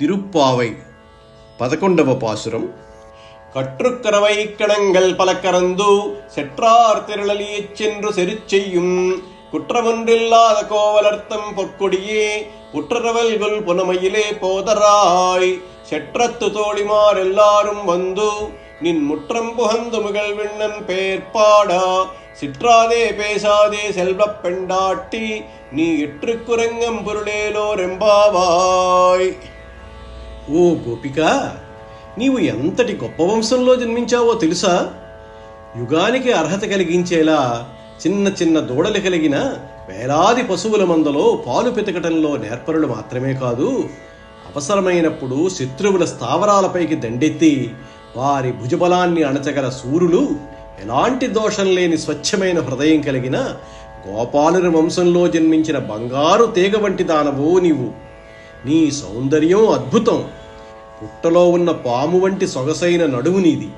திருப்பாவை பதக்கொண்டவ பாசுரம். கற்றுக்கரவை கிணங்கள் பல கறந்து செற்றார் திரளியச் சென்று செரு செய்யும் குற்றமொன்றில்லாத கோவலர்த்தம் பொற்கொடியே புற்றரவல் கொல் புனமையிலே போதராய். செற்றத்து தோழிமார் எல்லாரும் வந்து நின் முற்றம் புகந்து முகழ்விண்ணன் பெயர் பாடா சிற்றாதே பேசாதே செல்வப் பெண்டாட்டி. நீ எற்றுக்குரங்கம் பொருளேலோ ரெம்பாவாய் ఓ గోపిక నీవు ఎంతటి గొప్ప వంశంలో జన్మించావో తెలుసా? యుగానికి అర్హత కలిగించేలా చిన్న చిన్న దూడలు కలిగిన వేలాది పశువుల మందలో పాలు పితకటంలో నేర్పరులు మాత్రమే కాదు అవసరమైనప్పుడు శత్రువుల స్థావరాలపైకి దండెత్తి వారి భుజబలాన్ని అణచగల సూర్యులు ఎలాంటి దోషం లేని స్వచ్ఛమైన హృదయం కలిగిన గోపాలుని వంశంలో జన్మించిన బంగారు తీగ వంటి దానవో నీవు. నీ సౌందర్యం అద్భుతం. పుట్టలో ఉన్న పాము వంటి సొగసైన నడువు నీది.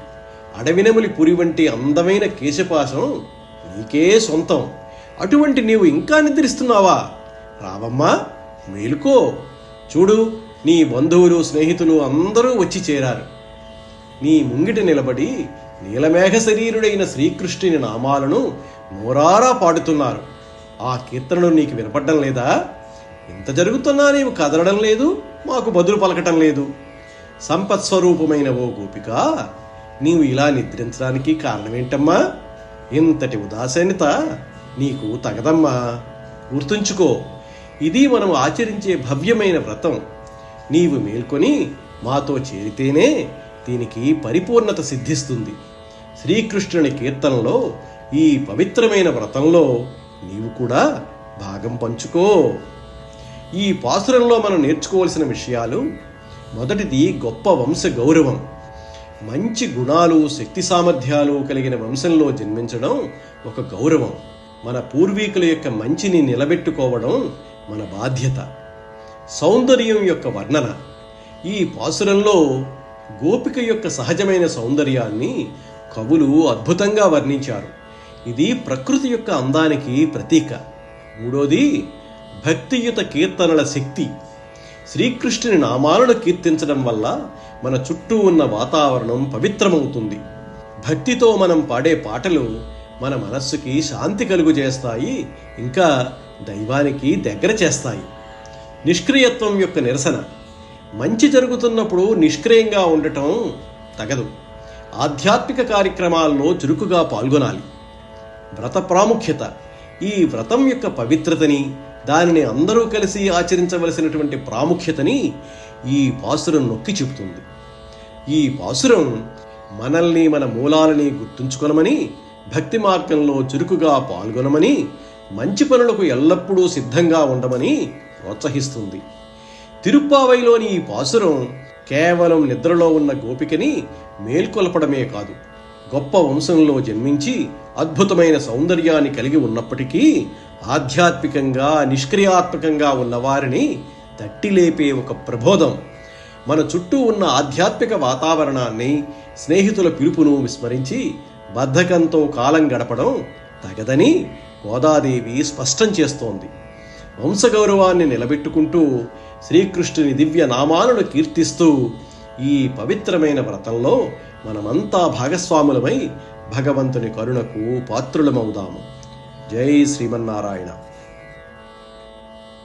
అడవినములి పురి వంటి అందమైన కేశపాశం నీకే సొంతం. అటువంటి నీవు ఇంకా నిద్రిస్తున్నావా? రావమ్మా మేలుకో. చూడు నీ బంధువులు స్నేహితులు అందరూ వచ్చి చేరారు. నీ ముంగిట నిలబడి నీలమేఘ శరీరుడైన శ్రీకృష్ణుని నామాలను నోరారా పాడుతున్నారు. ఆ కీర్తనలు నీకు వినపడ్డం లేదా? ఇంత జరుగుతున్నా నీవు కదలడం లేదు మాకు బదులు పలకటం లేదు. సంపత్స్వరూపమైన ఓ గోపిక నీవు ఇలా నిద్రించడానికి కారణమేంటమ్మా? ఇంతటి ఉదాసీనత నీకు తగదమ్మా. గుర్తుంచుకో ఇది మనం ఆచరించే భవ్యమైన వ్రతం. నీవు మేల్కొని మాతో చేరితేనే దీనికి పరిపూర్ణత సిద్ధిస్తుంది. శ్రీకృష్ణుని కీర్తనలో ఈ పవిత్రమైన వ్రతంలో నీవు కూడా భాగం పంచుకో. ఈ పాసురంలో మనం నేర్చుకోవాల్సిన విషయాలు మొదటిది గొప్ప వంశ గౌరవం. మంచి గుణాలు శక్తి సామర్థ్యాలు కలిగిన వంశంలో జన్మించడం ఒక గౌరవం. మన పూర్వీకుల యొక్క మంచిని నిలబెట్టుకోవడం మన బాధ్యత. సౌందర్యం యొక్క వర్ణన. ఈ పాసురంలో గోపిక యొక్క సహజమైన సౌందర్యాన్ని కవులు అద్భుతంగా వర్ణించారు. ఇది ప్రకృతి యొక్క అందానికి ప్రతీక. మూడోది భక్తియుత కీర్తనల శక్తి. శ్రీకృష్ణుని నామాలను కీర్తించడం వల్ల మన చుట్టూ ఉన్న వాతావరణం పవిత్రమవుతుంది. భక్తితో మనం పాడే పాటలు మన మనస్సుకి శాంతి కలుగు చేస్తాయి ఇంకా దైవానికి దగ్గర చేస్తాయి. నిష్క్రియత్వం యొక్క నిరసన. మంచి జరుగుతున్నప్పుడు నిష్క్రియంగా ఉండటం తగదు. ఆధ్యాత్మిక కార్యక్రమాల్లో చురుకుగా పాల్గొనాలి. వ్రత ప్రాముఖ్యత. ఈ వ్రతం యొక్క పవిత్రతని దానిని అందరూ కలిసి ఆచరించవలసినటువంటి ప్రాముఖ్యతని ఈ పాసురం నొక్కి చెబుతుంది. ఈ పాసురం మనల్ని మన మూలాలని గుర్తుంచుకొనమని భక్తి మార్గంలో చురుకుగా పాల్గొనమని మంచి పనులకు ఎల్లప్పుడూ సిద్ధంగా ఉండమని ప్రోత్సహిస్తుంది. తిరుప్పావైలోని ఈ పాసురం కేవలం నిద్రలో ఉన్న గోపికని మేల్కొల్పడమే కాదు. గొప్ప వంశంలో జన్మించి అద్భుతమైన సౌందర్యాన్ని కలిగి ఉన్నప్పటికీ ఆధ్యాత్మికంగా నిష్క్రియాత్మకంగా ఉన్నవారిని తట్టిలేపే ఒక ప్రబోధం. మన చుట్టూ ఉన్న ఆధ్యాత్మిక వాతావరణాన్ని స్నేహితుల పిలుపును విస్మరించి బద్ధకంతో కాలం గడపడం తగదని గోదాదేవి స్పష్టం చేస్తోంది. వంశగౌరవాన్ని నిలబెట్టుకుంటూ శ్రీకృష్ణుని దివ్య నామాలను కీర్తిస్తూ ఈ పవిత్రమైన వ్రతంలో మనమంతా భాగస్వాములమై భగవంతుని కరుణకు పాత్రులమవుదాము. జై శ్రీమన్నారాయణ.